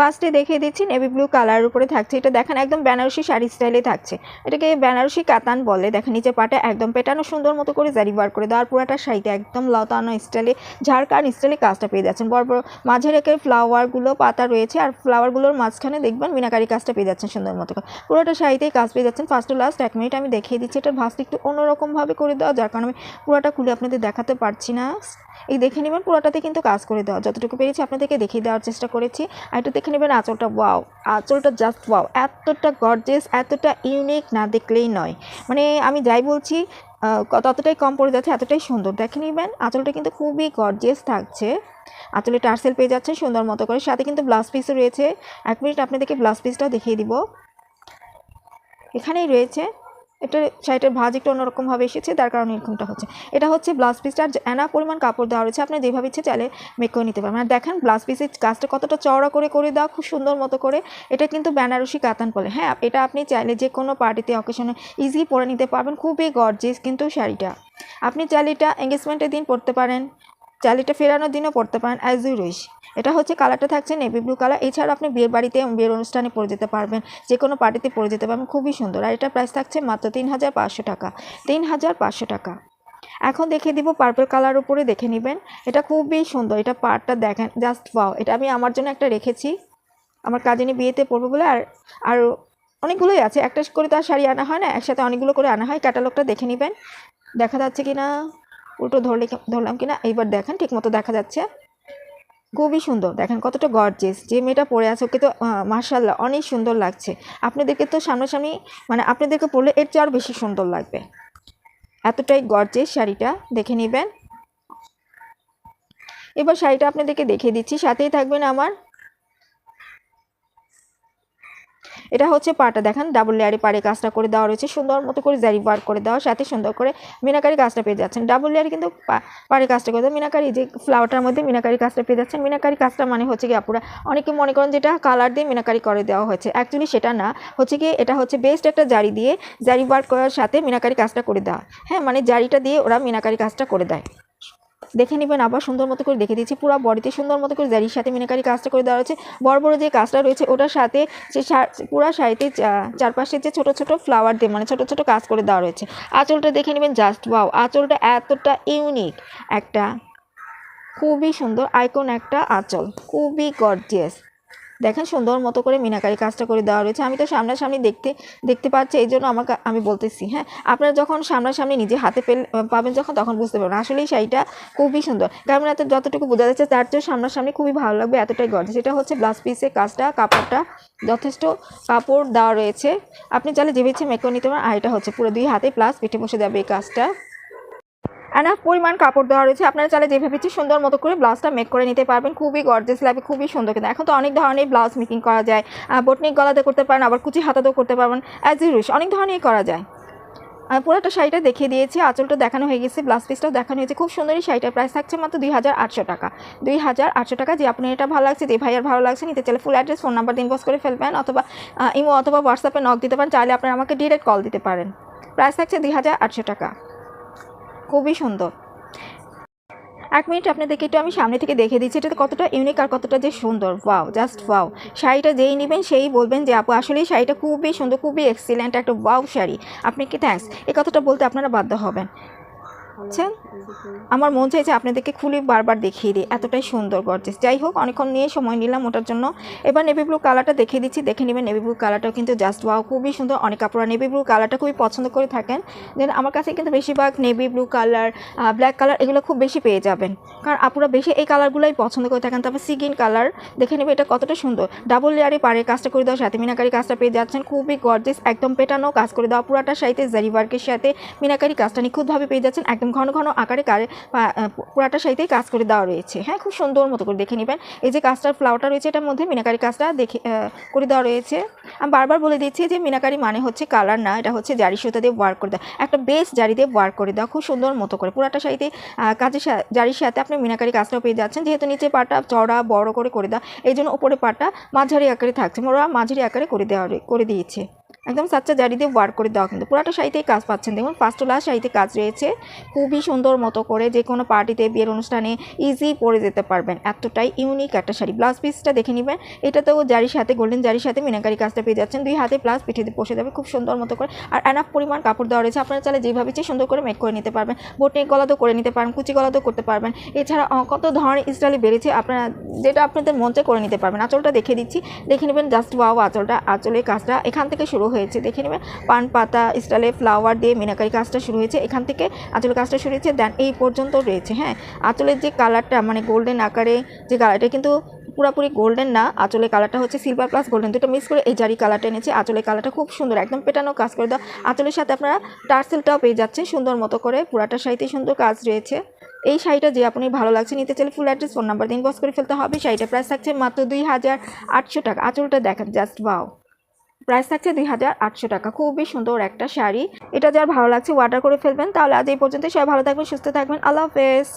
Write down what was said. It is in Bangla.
ফার্স্টে দেখিয়ে দিচ্ছি নেভি ব্লু কালার উপরে থাকছে। এটা দেখেন একদম বেনারসি শাড়ি স্টাইলে থাকছে। এটাকে বেনারসি কাতান বলে। দেখেন নিচে পাটা একদম পেটানো সুন্দর মতো করে জারি বার করে দেওয়ার পুরাটা শাড়িতে একদম লতানো স্টাইলে ঝাড়খান স্টাইলে কাজটা পেয়ে যাচ্ছেন। বড় বড় মাঝে রেখে ফ্লাওয়ারগুলো পাতা রয়েছে। আর ফ্লাওয়ারগুলোর মাঝখানে দেখবেন মিনাকারি কাজটা পেয়ে যাচ্ছেন সুন্দর মতো করে। পুরোটা শাড়িতেই কাজ পেয়ে যাচ্ছেন। ফার্স্ট টু লাস্ট এক মিনিট আমি দেখিয়ে দিচ্ছি। এটার ভাঁজটা একটু অন্যরকমভাবে করে দেওয়া। যার কারণে আমি পুরোটা খুলে আপনাদের দেখাতে পারছি না। এই দেখে নেবেন পুরোটাতে কিন্তু কাজ করে দেওয়া। যতটুকু পেরেছি আপনাদেরকে দেখিয়ে দেওয়ার চেষ্টা করেছি। আর একটু দেখে নেবেন আঁচলটা ওয়াও আঁচলটা জাস্ট ওয়াও এতটা গর্জেস এতটা ইউনিক না দেখলেই নয়। মানে আমি যাই বলছি ততটাই কম পড়ে যাচ্ছে, এতটাই সুন্দর। দেখে নেবেন, আঁচলটা কিন্তু খুবই গর্জেস থাকছে। আঁচলে টার্সেল পেয়ে যাচ্ছে সুন্দর মতো করে। সাথে কিন্তু ব্লাউজ পিসও রয়েছে। এক মিনিট আপনাদেরকে ব্লাউজ পিসটা দেখিয়ে দিব। এখানেই রয়েছে। এটা শাড়িটার ভাজ একটু অন্যরকমভাবে এসেছে, তার কারণে এরকমটা হচ্ছে। এটা হচ্ছে ব্লাউজ পিসটা আর এনা পরিমাণ কাপড় দেওয়া রয়েছে, আপনি যেভাবে ইচ্ছে চাইলে মেক করে নিতে পারবেন আর দেখেন ব্লাউজ পিসের কাজটা কতটা চওড়া করে করে দেওয়া, খুব সুন্দর মতো করে। এটা কিন্তু বেনারসি কাতান বলে। হ্যাঁ এটা আপনি চাইলে যে কোনো পার্টিতে অকেশনে ইজি পরে নিতে পারবেন। খুবই গর্জিয়াস কিন্তু শাড়িটা। আপনি চাইলে এটা এঙ্গেজমেন্টের দিন পরতে পারেন। চাইলে এটা ফেরানোর দিনও পরতে পারেন অ্যাজ ইউ উইশ এটা হচ্ছে কালারটা থাকছে নেভি ব্লু কালার এছাড়া আপনি বিয়ের বাড়িতে বিয়ের অনুষ্ঠানে পরে যেতে পারবেন। যে কোনো পার্টিতে পরে যেতে পারবেন। খুবই সুন্দর। আর এটা প্রাইস থাকছে মাত্র তিন হাজার পাঁচশো টাকা। তিন হাজার পাঁচশো টাকা। এখন দেখে দিব পার্পল কালার উপরে দেখে নেবেন। এটা খুবই সুন্দর। এটা পার্টটা দেখেন জাস্ট পাও এটা আমি আমার জন্য একটা রেখেছি। আমার কাজিনী বিয়েতে পরবো বলে আর আর অনেকগুলোই আছে। একটা করে তো আর শাড়ি আনা হয় না, একসাথে অনেকগুলো করে আনা হয়। ক্যাটালগটা দেখে নেবেন। দেখা যাচ্ছে কি না উল্টো ধরলে ধরলাম কি না এইবার দেখেন ঠিক মতো দেখা যাচ্ছে। খুবই সুন্দর, দেখেন কতটা গর্জেস যে মেয়েটা পরে আছে, ওকে তো মার্শাল্লাহ অনেক সুন্দর লাগছে। আপনাদেরকে তো সামনাসামনি মানে আপনাদেরকে পরলে এর চেয়ে আরও বেশি সুন্দর লাগবে। এতটাই গর্জেস শাড়িটা, দেখে নেবেন। এবার শাড়িটা আপনাদেরকে দেখিয়ে দিচ্ছি, সাথেই থাকবেন আমার এটা হচ্ছে পাটা দেখেন ডাবল লেয়ারে পাড়ে কাজটা করে দেওয়া রয়েছে। সুন্দর মতো করে জারি বার করে দেওয়া, সাথে সুন্দর করে মিনাকারি কাজটা পেয়ে যাচ্ছেন। ডাবল লেয়ারে কিন্তু পাড়ে কাজটা করে দেওয়া, মিনাকারি যে ফ্লাওয়ারটার মধ্যে মিনাকারি কাজটা পেয়ে যাচ্ছেন। মিনাকারি কাজটা মানে হচ্ছে কি আপুরা, অনেকে মনে করেন যেটা কালার দিয়ে মিনাকারি করে দেওয়া হয়েছে। অ্যাকচুয়ালি সেটা না, হচ্ছে কি এটা হচ্ছে বেস্ট একটা জারি দিয়ে জারি বার করার সাথে মিনাকারি কাজটা করে দেওয়া। হ্যাঁ মানে জারিটা দিয়ে ওরা মিনাকারি কাজটা করে দেয়। দেখে নেবেন, আবার সুন্দর মতো করে দেখে দিচ্ছি পুরো বডিতে সুন্দর মতো করে জারির সাথে মিনাকারি কাজটা করে দেওয়া রয়েছে বড় বড় যে কাজটা রয়েছে, ওটার সাথে যে পুরো শাড়িতে চারপাশে যে ছোট ছোট ফ্লাওয়ার দিয়ে মানে ছোট ছোট কাজ করে দেওয়া রয়েছে। আঁচলটা দেখে নেবেন জাস্ট ওয়াও আঁচলটা এতটা ইউনিক একটা, খুবই সুন্দর আইকন একটা আঁচল, খুবই গর্জিয়াস দেখেন সুন্দর মতো করে মিনাকারি কাজটা করে দেওয়া রয়েছে। আমি তো সামনাসামনি দেখতে দেখতে পাচ্ছি, এই জন্য আমাকে, আমি বলতেছি হ্যাঁ? আপনারা যখন সামনাসামনি নিজে হাতে পেল, পাবেন যখন, তখন বুঝতে পারবেন। আসলেই শাড়িটা খুবই সুন্দর। কারণ এত, যতটুকু বোঝা যাচ্ছে, তার চেয়ে সামনাসামনি খুবই ভালো লাগবে, এতটাই গর্জেস এটা হচ্ছে ব্লাউজ পিসের কাজটা, কাপড়টা যথেষ্ট কাপড় দেওয়া রয়েছে। আপনি চাইলে যে বেছে মেকও নিতে পারেন, আর এটা হচ্ছে পুরো দুই হাতে প্লাস পিঠে বসে যাবে এই কাজটা। এনাফ পরিমাণ কাপড় দেওয়া রয়েছে। আপনারা চাইলে যেভাবে ইচ্ছে সুন্দর মতো করে ব্লাউজটা মেক করে নিতে পারবেন। খুবই গর্জেস লাগবে, খুবই সুন্দর কিন্তু। এখন তো অনেক ধরনের ব্লাউজ মেকিং করা যায়। বটনিক গলাতে করতে পারেন, আবার কুচি হাতাতেও করতে পারবেন। অ্যাজ ইউরিশ অনেক ধরনেরই করা যায়। আর পুরোটা শাড়িটা দেখিয়ে দিয়েছি। আঁচলটা দেখানো হয়ে গেছে ব্লাউজ পিসটাও দেখানো হয়েছে। খুব সুন্দরই শাড়িটার প্রাইস থাকছে মাত্র দুই হাজার আটশো টাকা। দুই হাজার আটশো টাকা যে আপনার এটা ভালো লাগছে, যে ভাইয়ার ভালো লাগছে, নিতে চাইলে full address phone number inbox করে ফেলবেন অথবা ইমো অথবা হোয়াটসঅ্যাপে নক দিতে পারেন। চাইলে আপনারা আমাকে ডিরেক্ট কল দিতে পারেন। প্রাইস থাকছে দুই হাজার আটশো টাকা। খুবই সুন্দর। এক মিনিট আপনাদেরকে একটু আমি সামনে থেকে দেখে দিচ্ছি এটা কতটা ইউনিক আর কতটা যে সুন্দর। ওয়াও জাস্ট ওয়াও শাড়িটা যেই নেবেন সেই বলবেন যে, আপু আসলেই শাড়িটা খুবই সুন্দর, খুবই এক্সিলেন্ট একটা ওয়াও শাড়ি। আপনি কি থ্যাঙ্কস এই কথাটা বলতে আপনারা বাধ্য হবেন। বুঝছেন আমার মন চাইছে আপনাদেরকে খুলে বারবার দেখিয়ে দিই। এতটাই সুন্দর গর্জেস যাই হোক অনেকক্ষণ নিয়ে সময় নিলাম ওটার জন্য। এবার নেভি ব্লু কালারটা দেখিয়ে দিচ্ছি। দেখে নেবেন নেভি ব্লু কালারটাও কিন্তু জাস্ট ওয়াও খুবই সুন্দর। অনেক কাপড় নেভি ব্লু কালারটা খুবই পছন্দ করে থাকেন। দেন আমার কাছে কিন্তু বেশিরভাগ navy blue colour black colour এগুলো খুব বেশি পেয়ে যাবেন। কারণ আপুরা বেশি এই কালারগুলোই পছন্দ করে থাকেন। তারপর সিগিন কালার দেখে নেবে এটা কতটা সুন্দর। ডাবল লেয়ারে পারে কাজটা করে দেওয়া সাথে মিনাকারি কাজটা পেয়ে যাচ্ছেন। খুবই গর্জেস একদম পেটানো কাজ করে দেওয়া। পুরাটার সাথে জারি ওয়ার্কের সাথে মিনাকারি কাজটা নিখুঁতভাবে পেয়ে যাচ্ছেন। একদম ঘন ঘন আকারে কারে পুরাটা সাইতেই কাজ করে দেওয়া রয়েছে। হ্যাঁ খুব সুন্দর মতো করে দেখে নেবেন। এই যে কাজটার ফ্লাওয়ারটা রয়েছে, এটার মধ্যে মিনাকারি কাজটা দেখে করে দেওয়া রয়েছে। আমি বারবার বলে দিচ্ছি যে মিনাকারি মানে হচ্ছে কালার না, এটা হচ্ছে জারি সুতা দিয়ে ওয়ার্ক করে দেওয়া। একটা বেস জারি দিয়ে ওয়ার্ক করে দেওয়া, খুব সুন্দর মতো করে। পুরাটা সাইতে কাজের জারির সাথে আপনি মিনাকারি কাজটাও পেয়ে যাচ্ছেন। যেহেতু নিচে পাটা চড়া বড় করে করে দেওয়া, এই জন্য উপরে পাটা মাঝারি আকারে থাকছে। মোরা মাঝারি আকারে করে দেওয়া, করে দিয়েছে। একদম সাচ্চা জারি দিয়ে ওয়ার্ক করে দেওয়া কিন্তু পুরাটা শাড়িতেই কাজ পাচ্ছেন। দেখুন ফার্স্ট লাস্ট শাড়িতে কাজ রয়েছে। খুবই সুন্দর মতো করে যে কোনো পার্টিতে বিয়ের অনুষ্ঠানে ইজি পরে যেতে পারবেন। এতটাই ইউনিক একটা শাড়ি। ব্লাউজ পিসটা দেখে নেবেন। এটাতেও জারির সাথে গোল্ডেন জারির সাথে মিনাকারি কাজটা পেয়ে যাচ্ছেন। দুই হাতে প্লাস পিঠে দিয়ে বসে যাবে। খুব সুন্দর মতো করে। আর এনাফ পরিমাণ কাপড় দেওয়া রয়েছে। আপনারা চাইলে যেভাবে চাই সুন্দর করে মেক করে নিতে পারবেন। বোটনিক গলাতেও করে নিতে পারেন, কুচি গলাতেও করতে পারবেন। এছাড়া কত ধরনের স্টাইলে বেড়েছে আপনারা, যেটা আপনাদের চায় করে নিতে পারবেন। আঁচলটা দেখে দিচ্ছি। দেখে নেবেন জাস্ট ওয়াও আঁচলটা। আঁচলের কাজটা এখান থেকে শুরু হয়েছে। দেখে নেবেন, পান, পাতা, স্টাইলে ফ্লাওয়ার দিয়ে মিনাকারি কাজটা শুরু হয়েছে। এখান থেকে আঁচলের কাজটা শুরু হয়েছে, দেন এই পর্যন্ত রয়েছে হ্যাঁ। আঁচলের যে কালারটা মানে গোল্ডেন আকারে যে কালারটা কিন্তু পুরোপুরি গোল্ডেন না। আঁচলের কালারটা হচ্ছে সিলভার প্লাস গোল্ডেন দুটো মিক্স করে এই জারি কালারটা এনেছে। আঁচলের কালারটা খুব সুন্দর, একদম পেটানো কাজ করে দাও আঁচলের সাথে আপনারা টার্সেলটাও পেয়ে যাচ্ছেন, সুন্দর মতো করে। পুরাটা শাড়িতে সুন্দর কাজ রয়েছে। এই শাড়িটা যে আপনি ভালো লাগছে, নিতে চাইলে ফুল অ্যাড্রেস ফোন নাম্বার দিন বস করে ফেলতে হবে। শাড়িটা প্রাইস থাকছে মাত্র দুই হাজার আটশো টাকা। আঁচলটা দেখেন জাস্ট বাও প্রাইস থাকছে দুই হাজার আটশো টাকা। খুবই সুন্দর একটা শাড়ি। এটা যার ভালো লাগছে অর্ডার করে ফেলবেন। তাহলে আজ এই পর্যন্ত সবাই ভালো থাকবেন, সুস্থ থাকবেন। আল্লাহ হাফেজ।